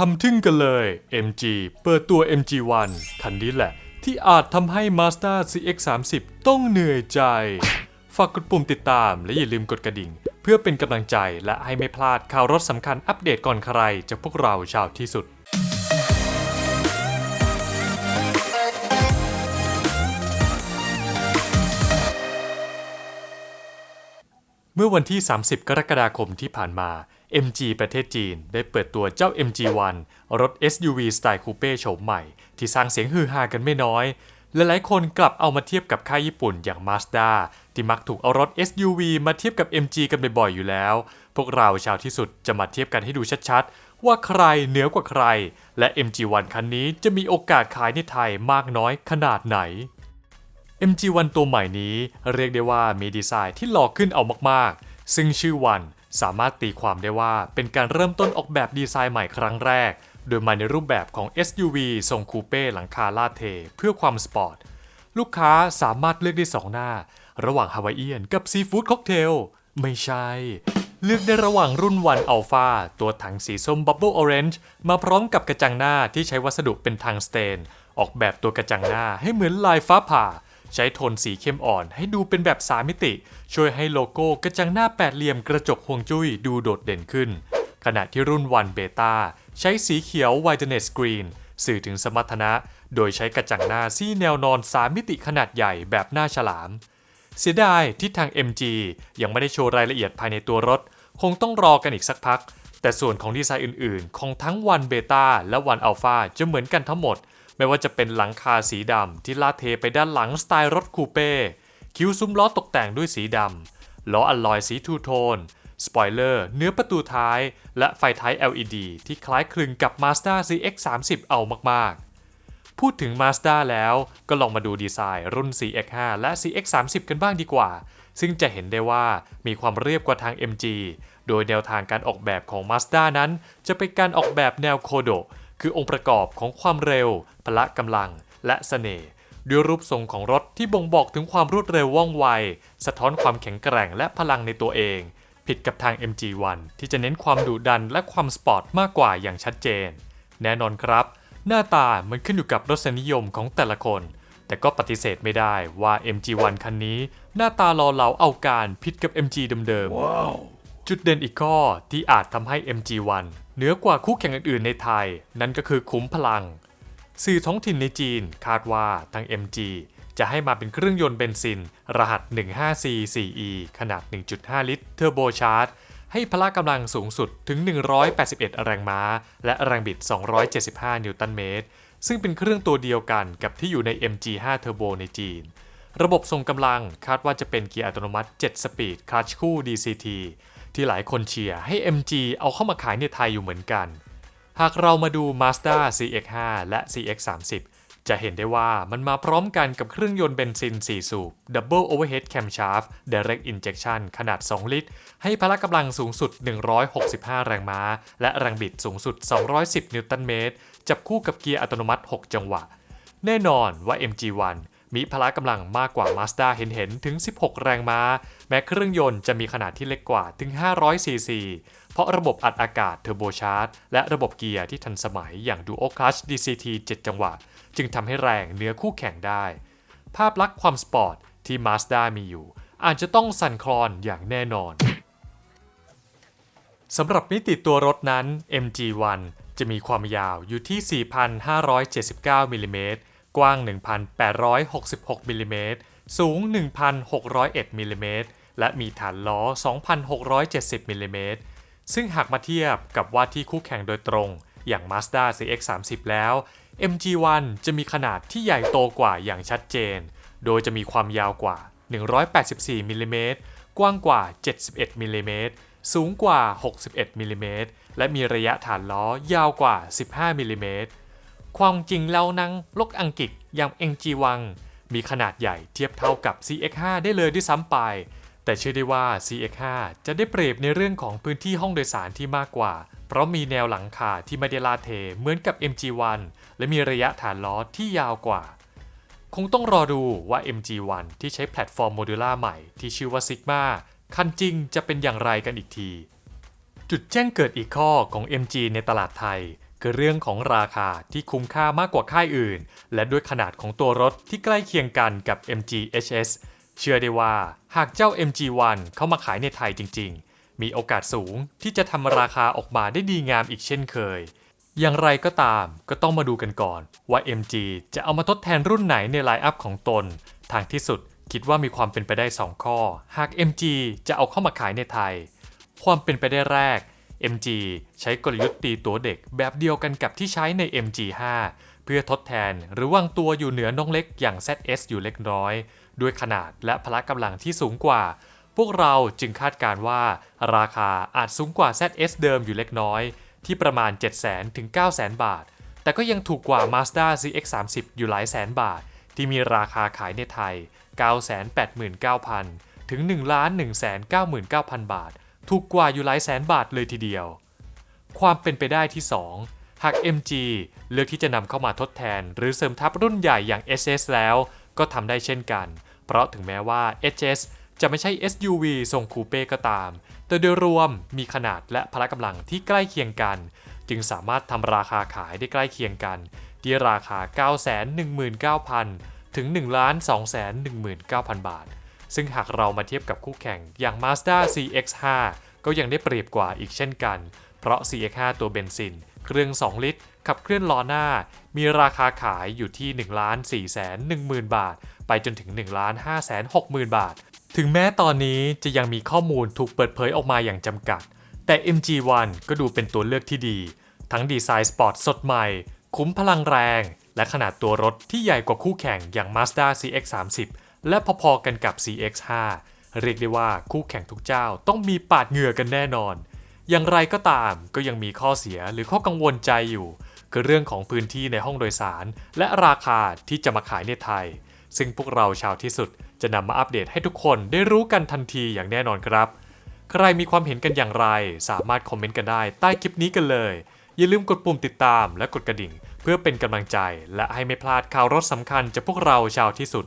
ทำทึ่งกันเลย MG เปิดตัว MG1 คันนี้แหละ ที่อาจทำให้ Mazda CX-30 ต้องเหนื่อยใจ ฝากกดปุ่มติดตามและอย่าลืมกดกระดิ่ง เพื่อเป็นกำลังใจและให้ไม่พลาดข่าวรถสำคัญอัปเดตก่อนใครจากพวกเราชาวที่สุดเมื่อวันที่ 30 กรกฎาคมที่ผ่านมา MG ประเทศจีน ได้เปิดตัวเจ้า MG1 รถ SUV สไตล์คูเป้โฉมใหม่ ที่สร้างเสียงฮือฮากันไม่น้อยและหลายคนกลับเอามาเทียบกับค่ายญี่ปุ่นอย่าง Mazda ที่มักถูกเอารถ SUV มาเทียบกับ MG กันบ่อยๆอยู่แล้ว พวกเราชาวที่สุดจะมาเทียบกันให้ดูชัดๆ ว่าใครเหนือกว่าใคร และ MG1 คันนี้จะมีโอกาสขายในไทยมากน้อยขนาดไหน MG1 ตัวใหม่นี้เรียกได้ว่ามีดีไซน์ที่หล่อขึ้นเอามากๆ ซึ่งชื่อวัน สามารถตีความได้ว่าเป็นการเริ่มต้นออกแบบดีไซน์ใหม่ครั้งแรก โดยมาในรูปแบบของ SUV ทรงคูเป้หลังคาลาดเท เพื่อความสปอร์ต ลูกค้าสามารถเลือกได้สองหน้า ระหว่างฮาวายเอียนกับซีฟู้ดค็อกเทล ไม่ใช่ เลือกได้ระหว่างรุ่นวันอัลฟาตัวถังสีส้มบับเบิลออเรนจ์มาพร้อมกับกระจังหน้าที่ใช้วัสดุเป็นทางสเตน ออกแบบตัวกระจังหน้าให้เหมือนลายฟ้าผ่า ใช้โทนสีเข้มอ่อนให้ดูเป็นแบบสามมิติ ช่วยให้โลโก้กระจังหน้าแปดเหลี่ยมกระจกห่วงจุ้ยดูโดดเด่นขึ้น ขณะที่รุ่นวันเบต้าใช้สีเขียว Whiteness Green สื่อถึงสมรรถนะ โดยใช้กระจังหน้าซี่แนวนอนสามมิติขนาดใหญ่แบบหน้าฉลาม เสียดายที่ทาง MG ยังไม่ได้โชว์รายละเอียดภายในตัวรถ คงต้องรอกันอีกสักพัก แต่ส่วนของดีไซน์อื่นๆ ของทั้งวันเบต้าและวันอัลฟาจะเหมือนกันทั้งหมด ไม่ว่าจะเป็นหลังคาสีดำที่ลาดเทไปด้านหลังสไตล์รถคูเป้ คิ้วซุ้มล้อตกแต่งด้วยสีดำ ล้ออัลลอยสีทูโทน สปอยเลอร์ เนื้อประตูท้าย และไฟท้าย LED ที่คล้ายคลึงกับ Mazda CX-30 เอามากๆ พูดถึง Mazda แล้วก็ลองมาดูดีไซน์รุ่น CX-5 และ CX-30 กันบ้างดีกว่า ซึ่งจะเห็นได้ว่ามีความเรียบกว่าทาง MG โดยแนวทางการออกแบบของ Mazda นั้น จะเป็นการออกแบบแนวโคโด คือองค์ประกอบของความเร็ว พละกำลัง และเสน่ห์ด้วยรูปทรงของรถที่บ่งบอกถึงความรวดเร็วว่องไว สะท้อนความแข็งแกร่งและพลังในตัวเอง ผิดกับทาง MG1 ที่จะเน้นความดุดันและความสปอร์ตมากกว่าอย่างชัดเจน แน่นอนครับ หน้าตามันขึ้นอยู่กับรสนิยมของแต่ละคน แต่ก็ปฏิเสธไม่ได้ว่า MG1 คันนี้ หน้าตาหล่อเหลาเอาการผิดกับ MG เดิมๆจุดเด่นอีกข้อที่อาจทำให้ MG1 เหนือกว่าคู่แข่งอื่นๆในไทย นั่นก็คือคุ้มพลัง สื่อท้องถิ่นในจีนคาดว่าทาง MG จะให้มาเป็นเครื่องยนต์เบนซิน รหัส 15C4E ขนาด 1.5 ลิตรเทอร์โบชาร์จ ให้พละกำลังสูงสุดถึง 181 แรงม้า และแรงบิด 275 นิวตันเมตร ซึ่งเป็นเครื่องตัวเดียวกันกับที่อยู่ใน MG5 Turbo ในจีน ระบบส่งกำลังคาดว่าจะเป็นเกียร์อัตโนมัติ 7 สปีดคลัตชคู่ DCT ที่หลายคนเชียร์ให้ MG เอาเข้ามาขายในไทยอยู่เหมือนกัน หากเรามาดู Mazda CX-5 และ CX-30 จะเห็นได้ว่ามันมาพร้อมกันกับเครื่องยนต์เบนซิน 4 สูบ Double Overhead Camshaft Direct Injection ขนาด 2 ลิตร ให้พละกำลังสูงสุด 165 แรงม้า และแรงบิดสูงสุด 210 นิวตันเมตร จับคู่กับเกียร์อัตโนมัติ 6 จังหวะ แน่นอนว่า MG1 มีพละกำลังมากกว่า Mazda เห็นๆ ถึง 16 แรงม้า แม้เครื่องยนต์จะมีขนาดที่เล็กกว่าถึง 500ซีซีเพราะระบบอัดอากาศเทอร์โบชาร์จและระบบเกียร์ที่ทันสมัยอย่าง Dual Clutch DCT 7 จังหวะ จึงทำให้แรงเหนือคู่แข่งได้ ภาพลักษณ์ความสปอร์ตที่ Mazda มีอยู่ อาจจะต้องสั่นคลอนอย่างแน่นอนสำหรับมิติตัวรถนั้น MG1 จะมีความยาวอยู่ที่ 4,579มิลลิเมตร กว้าง 1,866มิลลิเมตรสูง 1,601มิลลิเมตรและมีฐานล้อ 2,670มิลลิเมตรซึ่งหากมาเทียบกับว่าที่คู่แข่งโดยตรง อย่าง Mazda CX-30 แล้ว MG1 จะมีขนาดที่ใหญ่โตกว่าอย่างชัดเจน โดยจะมีความยาวกว่า 184มิลลิเมตรกว้างกว่า 71มิลลิเมตรสูงกว่า 61มิลลิเมตรและมีระยะฐานล้อยาวกว่า 15มิลลิเมตร ความจริงแล้วนังลกอังกฤษอย่าง MG1 มีขนาดใหญ่เทียบเท่ากับ CX5 ได้เลยด้วยซ้ำไป แต่เชื่อได้ว่า CX5 จะได้เปรียบในเรื่องของพื้นที่ห้องโดยสารที่มากกว่า เพราะมีแนวหลังคาที่ไม่ได้ลาเทเหมือนกับ MG1 และมีระยะฐานล้อที่ยาวกว่า คงต้องรอดูว่า MG1 ที่ใช้แพลตฟอร์มโมดูล่าใหม่ที่ชื่อว่า Sigma คันจริงจะเป็นอย่างไรกันอีกที จุดแจ้งเกิดอีกข้อของ MG ในตลาดไทย คือเรื่องของราคาที่คุ้มค่ามากกว่าค่ายอื่น และด้วยขนาดของตัวรถที่ใกล้เคียงกันกับ MG HS เชื่อได้ว่าหากเจ้า MG1 เข้ามาขายในไทยจริง ๆ มีโอกาสสูงที่จะทำราคาออกมาได้ดีงามอีกเช่นเคย อย่างไรก็ตามก็ต้องมาดูกันก่อน ว่า MG จะเอามาทดแทนรุ่นไหนในไลน์อัพของตน ทางที่สุดคิดว่ามีความเป็นไปได้ 2 ข้อ หาก MG จะเอาเข้ามาขายในไทย ความเป็นไปได้แรก MG ใช้กลยุทธ์ตีตัวเด็กแบบเดียวกันกับที่ใช้ใน MG5 เพื่อทดแทนหรือวางตัวอยู่เหนือน้องเล็กอย่าง ZS อยู่เล็กน้อย ด้วยขนาดและพละกำลังที่สูงกว่า พวกเราจึงคาดการว่า ราคาอาจสูงกว่า ZS เดิมอยู่เล็กน้อย ที่ประมาณ 700,000ถึง900,000 บาท แต่ก็ยังถูกกว่า Mazda CX-30 อยู่หลายแสนบาท ที่มีราคาขายในไทย 989,000 ถึง 1,199,000 บาท ถูกกว่าอยู่หลายแสนบาทเลยทีเดียว ความเป็นไปได้ที่ 2 หาก MG เลือกที่จะนำเข้ามาทดแทน หรือเสริมทับรุ่นใหญ่อย่าง SS แล้ว ก็ทำได้เช่นกัน เพราะถึงแม้ว่า HS จะไม่ใช่ SUV ทรงคูเป้ก็ตาม แต่โดยรวมมีขนาดและพละกำลังที่ใกล้เคียงกัน จึงสามารถทำราคาขายได้ใกล้เคียงกัน ที่ราคา 919,000 ถึง 1,219,000 บาท ซึ่งหากเรามาเทียบกับคู่แข่งอย่าง Mazda CX-5 ก็ยังได้เปรียบกว่าอีกเช่นกัน เพราะ CX-5 ตัวเบนซิน เครื่อง 2 ลิตร ขับเคลื่อนล้อหน้า มีราคาขายอยู่ที่ 1 4 1 0 0 0 0 บาท ไปจนถึง 1 5 6 0 0 0 0 บาท ถึงแม้ตอนนี้จะยังมีข้อมูลถูกเปิดเผยออกมาอย่างจำกัด แต่ MG1 ก็ดูเป็นตัวเลือกที่ดี ทั้งดีไซน์สปอร์ตสดใหม่ คุ้มพลังแรง และขนาดตัวรถที่ใหญ่กว่าคู่แข่งอย่าง Mazda CX-30 และพอๆกันกับ CX-5 เรียกได้ว่าคู่แข่งทุกเจ้าต้องมีปาดเหงื่อกันแน่นอน อย่างไรก็ตามก็ยังมีข้อเสียหรือข้อกังวลใจอยู่ คือเรื่องของพื้นที่ในห้องโดยสาร และราคาที่จะมาขายในไทย ซึ่งพวกเราชาวที่สุดจะนำมาอัปเดตให้ทุกคนได้รู้กันทันทีอย่างแน่นอนครับ ใครมีความเห็นกันอย่างไร สามารถคอมเมนต์กันได้ใต้คลิปนี้กันเลย อย่าลืมกดปุ่มติดตามและกดกระดิ่ง เพื่อเป็นกำลังใจ และให้ไม่พลาดข่าวรถสำคัญจากพวกเราชาวที่สุด